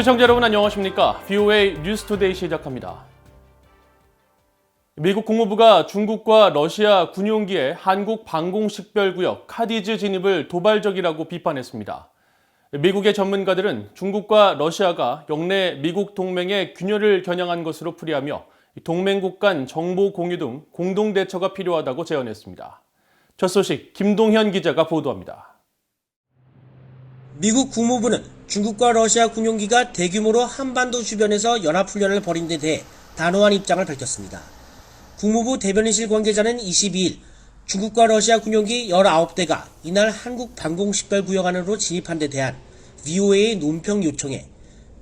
시청자 여러분 안녕하십니까? VOA 뉴스투데이 시작합니다. 미국 국무부가 중국과 러시아 군용기의 한국 방공식별구역 카디즈 진입을 도발적이라고 비판했습니다. 미국의 전문가들은 중국과 러시아가 영내 미국 동맹의 균열을 겨냥한 것으로 풀이하며 동맹국 간 정보 공유 등 공동 대처가 필요하다고 제언했습니다. 첫 소식 김동현 기자가 보도합니다. 미국 국무부는 중국과 러시아 군용기가 대규모로 한반도 주변에서 연합훈련을 벌인 데 대해 단호한 입장을 밝혔습니다. 국무부 대변인실 관계자는 22일 중국과 러시아 군용기 19대가 이날 한국 방공식별 구역 안으로 진입한 데 대한 VOA의 논평 요청에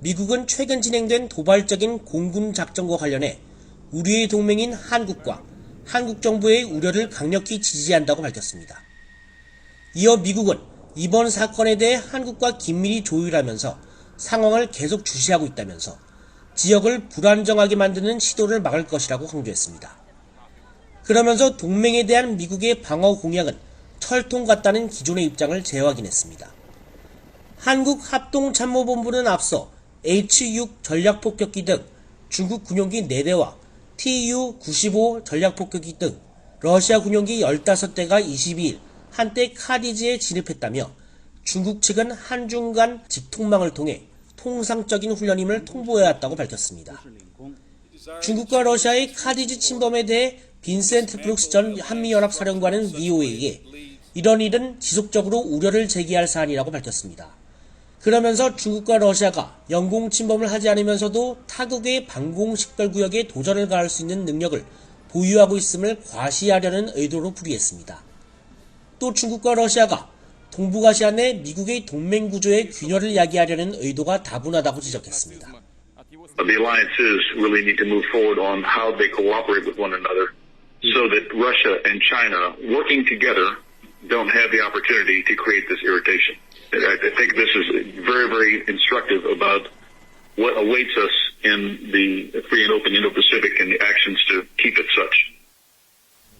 미국은 최근 진행된 도발적인 공군 작전과 관련해 우리의 동맹인 한국과 한국 정부의 우려를 강력히 지지한다고 밝혔습니다. 이어 미국은 이번 사건에 대해 한국과 긴밀히 조율하면서 상황을 계속 주시하고 있다면서 지역을 불안정하게 만드는 시도를 막을 것이라고 강조했습니다. 그러면서 동맹에 대한 미국의 방어 공약은 철통 같다는 기존의 입장을 재확인했습니다. 한국 합동참모본부는 앞서 H-6 전략폭격기 등 중국 군용기 4대와 Tu-95 전략폭격기 등 러시아 군용기 15대가 22일 한때 카디즈에 진입했다며 중국 측은 한중 간 직통망을 통해 통상적인 훈련임을 통보해왔다고 밝혔습니다. 중국과 러시아의 카디즈 침범에 대해 빈센트 브룩스 전 한미연합사령관은 VOA에 이런 일은 지속적으로 우려를 제기할 사안이라고 밝혔습니다. 그러면서 중국과 러시아가 영공 침범을 하지 않으면서도 타국의 방공 식별 구역에 도전을 가할 수 있는 능력을 보유하고 있음을 과시하려는 의도로 풀이했습니다. 또 중국과 러시아가 동북아시아 내 미국의 동맹 구조의 균열을 야기하려는 의도가 다분하다고 지적했습니다. the alliances really need to move forward on how they cooperate with one another so that Russia and China working together don't have the opportunity to create this irritation. I I think this is very, very instructive about what awaits us in the free and open Indo-Pacific and the actions to keep it such.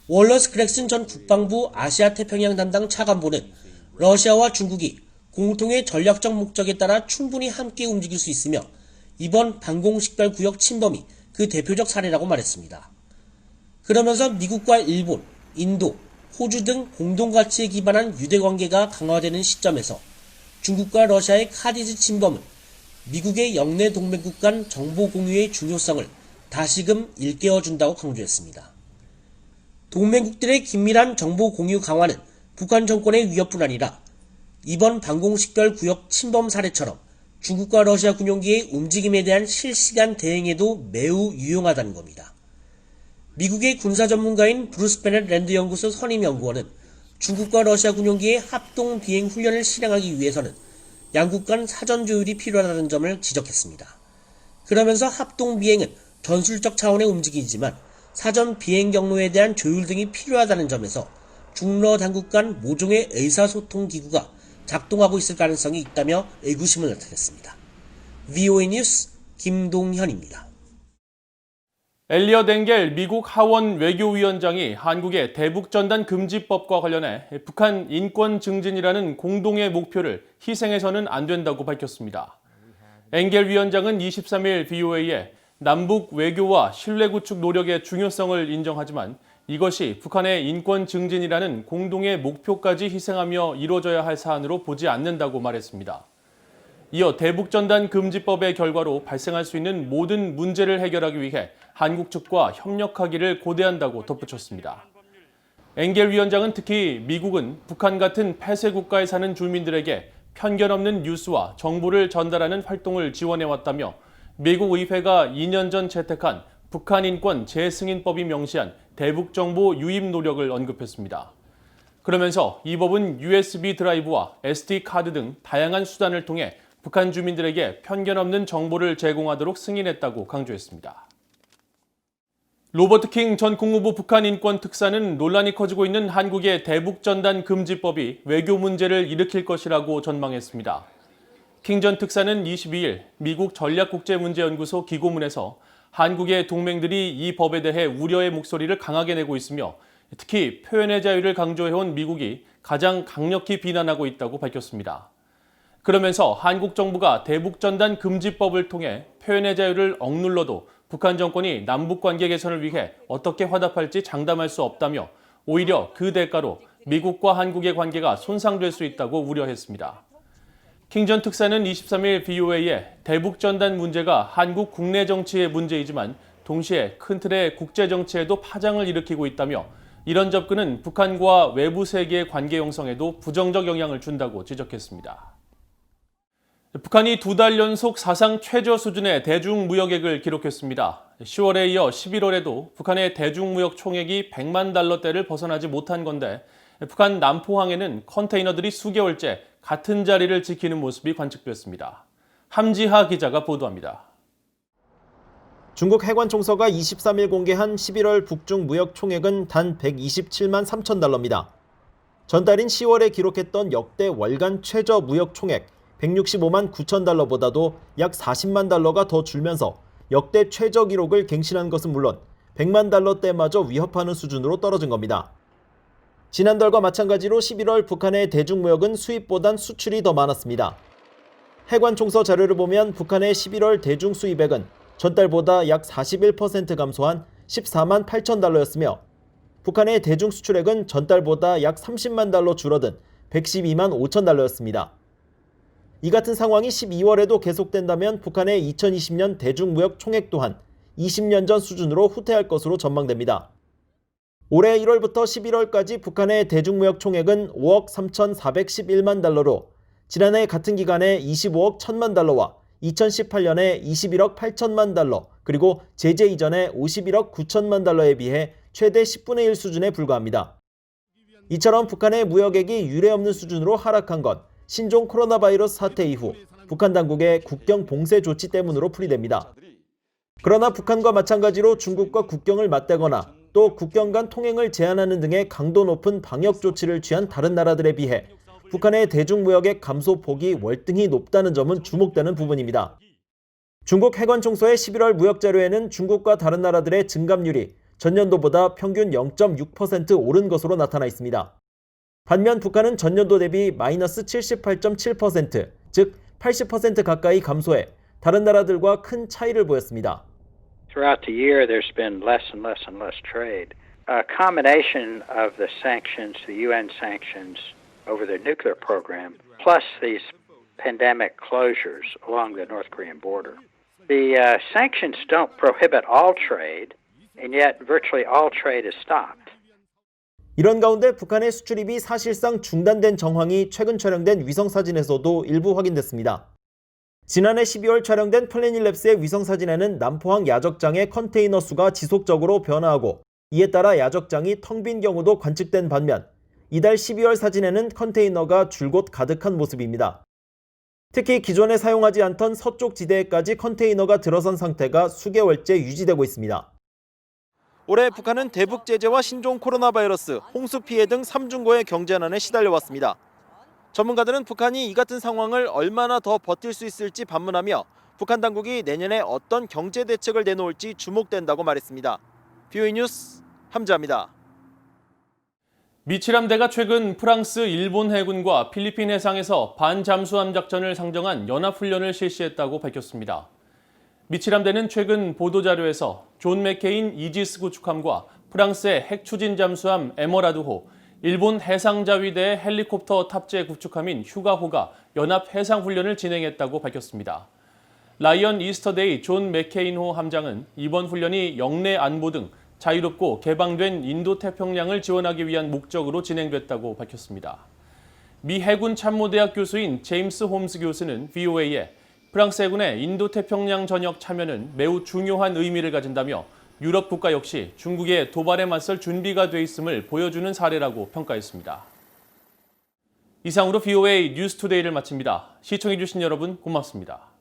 월러스 크렉슨 전 국방부 아시아 태평양 담당 차관보는 러시아와 중국이 공통의 전략적 목적에 따라 충분히 함께 움직일 수 있으며 이번 방공식별 구역 침범이 그 대표적 사례라고 말했습니다. 그러면서 미국과 일본, 인도, 호주 등 공동 가치에 기반한 유대 관계가 강화되는 시점에서 중국과 러시아의 카디즈 침범은 미국의 영내 동맹국 간 정보 공유의 중요성을 다시금 일깨워준다고 강조했습니다. 동맹국들의 긴밀한 정보 공유 강화는 북한 정권의 위협뿐 아니라 이번 방공식별 구역 침범 사례처럼 중국과 러시아 군용기의 움직임에 대한 실시간 대응에도 매우 유용하다는 겁니다. 미국의 군사 전문가인 브루스 베넷 랜드 연구소 선임 연구원은 중국과 러시아 군용기의 합동 비행 훈련을 실행하기 위해서는 양국 간 사전 조율이 필요하다는 점을 지적했습니다. 그러면서 합동 비행은 전술적 차원의 움직임이지만 사전 비행 경로에 대한 조율 등이 필요하다는 점에서 중러 당국 간 모종의 의사소통 기구가 작동하고 있을 가능성이 있다며 의구심을 나타냈습니다. VOA 뉴스 김동현입니다. 엘리엇 엥겔 미국 하원 외교위원장이 한국의 대북전단 금지법과 관련해 북한 인권 증진이라는 공동의 목표를 희생해서는 안 된다고 밝혔습니다. 엥겔 위원장은 23일 VOA에 남북 외교와 신뢰 구축 노력의 중요성을 인정하지만 이것이 북한의 인권 증진이라는 공동의 목표까지 희생하며 이루어져야 할 사안으로 보지 않는다고 말했습니다. 이어 대북전단 금지법의 결과로 발생할 수 있는 모든 문제를 해결하기 위해 한국 측과 협력하기를 고대한다고 덧붙였습니다. 엥겔 위원장은 특히 미국은 북한 같은 폐쇄 국가에 사는 주민들에게 편견 없는 뉴스와 정보를 전달하는 활동을 지원해왔다며 미국 의회가 2년 전 채택한 북한 인권 재승인법이 명시한 대북 정보 유입 노력을 언급했습니다. 그러면서 이 법은 USB 드라이브와 SD 카드 등 다양한 수단을 통해 북한 주민들에게 편견 없는 정보를 제공하도록 승인했다고 강조했습니다. 로버트 킹 전 국무부 북한 인권 특사는 논란이 커지고 있는 한국의 대북 전단 금지법이 외교 문제를 일으킬 것이라고 전망했습니다. 킹전 특사는 22일 미국 전략국제문제연구소 기고문에서 한국의 동맹들이 이 법에 대해 우려의 목소리를 강하게 내고 있으며 특히 표현의 자유를 강조해온 미국이 가장 강력히 비난하고 있다고 밝혔습니다. 그러면서 한국 정부가 대북전단 금지법을 통해 표현의 자유를 억눌러도 북한 정권이 남북 관계 개선을 위해 어떻게 화답할지 장담할 수 없다며 오히려 그 대가로 미국과 한국의 관계가 손상될 수 있다고 우려했습니다. 킹전 특사는 23일 BOA에 대북 전단 문제가 한국 국내 정치의 문제이지만 동시에 큰 틀의 국제 정치에도 파장을 일으키고 있다며 이런 접근은 북한과 외부 세계의 관계 형성에도 부정적 영향을 준다고 지적했습니다. 북한이 두 달 연속 사상 최저 수준의 대중무역액을 기록했습니다. 10월에 이어 11월에도 북한의 대중무역 총액이 100만 달러대를 벗어나지 못한 건데 북한 남포항에는 컨테이너들이 수개월째 같은 자리를 지키는 모습이 관측됐습니다. 함지하 기자가 보도합니다. 중국 해관 총서가 23일 공개한 11월 북중 무역 총액은 단 127만 3천 달러입니다. 전달인 10월에 기록했던 역대 월간 최저 무역 총액 165만 9천 달러보다도 약 40만 달러가 더 줄면서 역대 최저 기록을 갱신한 것은 물론 100만 달러대마저 위협하는 수준으로 떨어진 겁니다. 지난달과 마찬가지로 11월 북한의 대중무역은 수입보단 수출이 더 많았습니다. 해관 총서 자료를 보면 북한의 11월 대중 수입액은 전달보다 약 41% 감소한 14만 8천 달러였으며 북한의 대중 수출액은 전달보다 약 30만 달러 줄어든 112만 5천 달러였습니다. 이 같은 상황이 12월에도 계속된다면 북한의 2020년 대중무역 총액 또한 20년 전 수준으로 후퇴할 것으로 전망됩니다. 올해 1월부터 11월까지 북한의 대중무역 총액은 5억 3,411만 달러로 지난해 같은 기간에 25억 1천만 달러와 2018년에 21억 8천만 달러, 그리고 제재 이전에 51억 9천만 달러에 비해 최대 10분의 1 수준에 불과합니다. 이처럼 북한의 무역액이 유례없는 수준으로 하락한 건 신종 코로나 바이러스 사태 이후 북한 당국의 국경 봉쇄 조치 때문으로 풀이됩니다. 그러나 북한과 마찬가지로 중국과 국경을 맞대거나 또 국경 간 통행을 제한하는 등의 강도 높은 방역 조치를 취한 다른 나라들에 비해 북한의 대중무역액 감소 폭이 월등히 높다는 점은 주목되는 부분입니다. 중국 해관 총서의 11월 무역 자료에는 중국과 다른 나라들의 증감률이 전년도보다 평균 0.6% 오른 것으로 나타나 있습니다. 반면 북한은 전년도 대비 마이너스 78.7%, 즉 80% 가까이 감소해 다른 나라들과 큰 차이를 보였습니다. Throughout the year, there's been less and less and less trade. A combination of the sanctions, the UN sanctions over their nuclear program, plus these pandemic closures along the North Korean border. The uh, sanctions don't prohibit all trade, and yet virtually all trade is stopped. 이런 가운데 북한의 수출입이 사실상 중단된 정황이 최근 촬영된 위성사진에서도 일부 확인됐습니다. 지난해 12월 촬영된 플래닛랩스의 위성사진에는 남포항 야적장의 컨테이너 수가 지속적으로 변화하고 이에 따라 야적장이 텅 빈 경우도 관측된 반면 이달 12월 사진에는 컨테이너가 줄곧 가득한 모습입니다. 특히 기존에 사용하지 않던 서쪽 지대에까지 컨테이너가 들어선 상태가 수개월째 유지되고 있습니다. 올해 북한은 대북 제재와 신종 코로나 바이러스, 홍수 피해 등 3중고의 경제난에 시달려 왔습니다. 전문가들은 북한이 이 같은 상황을 얼마나 더 버틸 수 있을지 반문하며 북한 당국이 내년에 어떤 경제 대책을 내놓을지 주목된다고 말했습니다. 뷰이 뉴스 함자입니다. 미칠함대가 최근 프랑스, 일본 해군과 필리핀 해상에서 반잠수함 작전을 상정한 연합훈련을 실시했다고 밝혔습니다. 미칠함대는 최근 보도자료에서 존 맥케인 이지스 구축함과 프랑스의 핵추진 잠수함 에머라드호, 일본 해상자위대의 헬리콥터 탑재 구축함인 휴가호가 연합 해상훈련을 진행했다고 밝혔습니다. 라이언 이스터데이 존 맥케인호 함장은 이번 훈련이 영내 안보 등 자유롭고 개방된 인도 태평양을 지원하기 위한 목적으로 진행됐다고 밝혔습니다. 미 해군 참모대학 교수인 제임스 홈스 교수는 VOA에 프랑스 해군의 인도 태평양 전역 참여는 매우 중요한 의미를 가진다며 유럽 국가 역시 중국의 도발에 맞설 준비가 돼 있음을 보여주는 사례라고 평가했습니다. 이상으로 VOA 뉴스투데이를 마칩니다. 시청해주신 여러분 고맙습니다.